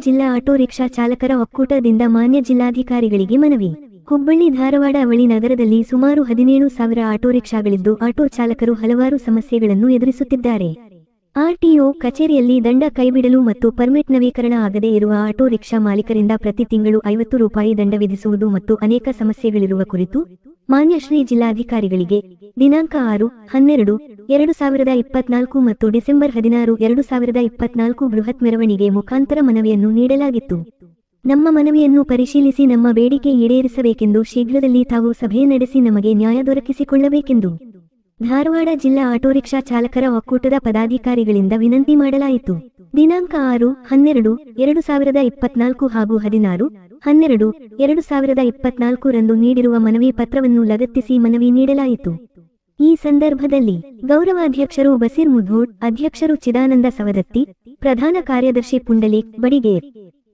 ಜಿಲ್ಲಾ auto rickshaw ಚಾಲಕರ ಒಕ್ಕೂಟದಿಂದ ಮಾನ್ಯ ಜಿಲ್ಲಾಧಿಕಾರಿಗಳಿಗೆ ಮನವಿ. ಹುಬ್ಬಳ್ಳಿ ಧಾರವಾಡ ಅವಳಿ ನಗರದಲ್ಲಿ ಸುಮಾರು ಹದಿನೇಳು ಸಾವಿರ ಆಟೋ ರಿಕ್ಷಾಗಳಿದ್ದು ಆಟೋ ಚಾಲಕರು ಹಲವಾರು ಸಮಸ್ಯೆಗಳನ್ನು ಎದುರಿಸುತ್ತಿದ್ದಾರೆ. ಆರ್ಟಿಒ ಕಚೇರಿಯಲ್ಲಿ ದಂಡ ಕೈಬಿಡಲು ಮತ್ತು ಪರ್ಮಿಟ್ ನವೀಕರಣ ಆಗದೇ ಇರುವ ಆಟೋ ರಿಕ್ಷಾ ಮಾಲೀಕರಿಂದ ಪ್ರತಿ ತಿಂಗಳು ಐವತ್ತು ರೂಪಾಯಿ ದಂಡ ವಿಧಿಸುವುದು ಮತ್ತು ಅನೇಕ ಸಮಸ್ಯೆಗಳಿರುವ ಕುರಿತು ಮಾನ್ಯ ಶ್ರೀ ಜಿಲ್ಲಾಧಿಕಾರಿಗಳಿಗೆ ದಿನಾಂಕ ಆರು, ಹನ್ನೆರಡು, ಎರಡು ಸಾವಿರದ ಇಪ್ಪತ್ನಾಲ್ಕು ಮತ್ತು ಡಿಸೆಂಬರ್ ಹದಿನಾರು, ಎರಡು ಸಾವಿರದ ಇಪ್ಪತ್ನಾಲ್ಕು ಬೃಹತ್ ಮೆರವಣಿಗೆ ಮುಖಾಂತರ ಮನವಿಯನ್ನು ನೀಡಲಾಗಿತ್ತು. ನಮ್ಮ ಮನವಿಯನ್ನು ಪರಿಶೀಲಿಸಿ ನಮ್ಮ ಬೇಡಿಕೆ ಈಡೇರಿಸಬೇಕೆಂದು ಶೀಘ್ರದಲ್ಲಿ ತಾವು ಸಭೆ ನಡೆಸಿ ನಮಗೆ ನ್ಯಾಯ ದೊರಕಿಸಿಕೊಳ್ಳಬೇಕೆಂದು. ಧಾರವಾಡ ಜಿಲ್ಲಾ ಆಟೋ ರಿಕ್ಷಾ ಚಾಲಕರ ಒಕ್ಕೂಟದ ಪದಾಧಿಕಾರಿಗಳಿಂದ ವಿನಂತಿ ಮಾಡಲಾಯಿತು. ದಿನಾಂಕ ಆರು, ಹನ್ನೆರಡು, ಎರಡು ಸಾವಿರದ ಇಪ್ಪತ್ನಾಲ್ಕು ಹಾಗೂ ಹದಿನಾರು, ಹನ್ನೆರಡು, ಎರಡು ಸಾವಿರದ ಇಪ್ಪತ್ನಾಲ್ಕು ರಂದು ನೀಡಿರುವ ಮನವಿ ಪತ್ರವನ್ನು ಲಗತ್ತಿಸಿ ಮನವಿ ನೀಡಲಾಯಿತು. ಈ ಸಂದರ್ಭದಲ್ಲಿ ಗೌರವಾಧ್ಯಕ್ಷರು ಬಸೀರ್ ಮುಧೋಡ್, ಅಧ್ಯಕ್ಷರು ಚಿದಾನಂದ ಸವದತ್ತಿ, ಪ್ರಧಾನ ಕಾರ್ಯದರ್ಶಿ ಪುಂಡಲೀಕ್ ಬಡಿಗೇರ್,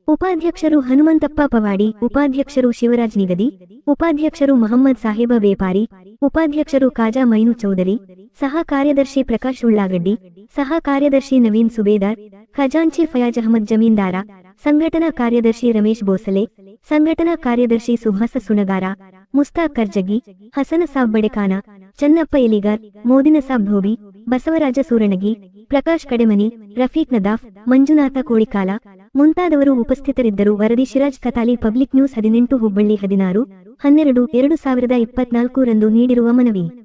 ಉಪಾಧ್ಯಕ್ಷರು ಹನುಮಂತಪ್ಪ ಪವಾಡಿ, ಉಪಾಧ್ಯಕ್ಷರು ಶಿವರಾಜ್ ನಿಗದಿ, ಉಪಾಧ್ಯಕ್ಷರು ಮೊಹಮ್ಮದ್ ಸಾಹೇಬ ಬೇಪಾರಿ ಉಪಾಧ್ಯಕ್ಷರು ಕಾಜಾ ಮೈನು ಚೌಧರಿ, ಸಹ ಕಾರ್ಯದರ್ಶಿ ಪ್ರಕಾಶ್ ಉಳ್ಳಾಗಡ್ಡಿ, ಸಹ ಕಾರ್ಯದರ್ಶಿ ನವೀನ್ ಸುಬೇದಾರ್, ಖಜಾಂಚಿ ಫಯಾಜ್ ಅಹಮದ್ ಜಮೀನ್ದಾರ, ಸಂಘಟನಾ ಕಾರ್ಯದರ್ಶಿ ರಮೇಶ್ ಬೋಸಲೆ, ಸಂಘಟನಾ ಕಾರ್ಯದರ್ಶಿ ಸುಭಾಸ ಸುಣಗಾರ, ಮುಸ್ತಾಕ್ ಕರ್ಜಗಿ, ಹಸನ ಸಾಬ್ ಬಡೆಕಾನ, ಚನ್ನಪ್ಪ ಎಲಿಗಾರ್, ಮೋದಿನ ಸಾಬ್ ಧೋಬಿ, ಬಸವರಾಜ ಸೂರಣಗಿ, ಪ್ರಕಾಶ್ ಕಡೆಮನಿ, ರಫೀಕ್ ನದಾಫ್, ಮಂಜುನಾಥ ಕೋಳಿಕಾಲ ಮುಂತಾದವರು ಉಪಸ್ಥಿತರಿದ್ದರು. ವರದಿ ಶಿರಾಜ್ ಕತಾಲಿ ಪಬ್ಲಿಕ್ ನ್ಯೂಸ್ ಹದಿನೆಂಟು ಹುಬ್ಬಳ್ಳಿ ಹದಿನಾರು. ಹನ್ನೆರಡು ಎರಡು ಸಾವಿರದ ಇಪ್ಪತ್ನಾಲ್ಕು ರಂದು ನೀಡಿರುವ ಮನವಿ.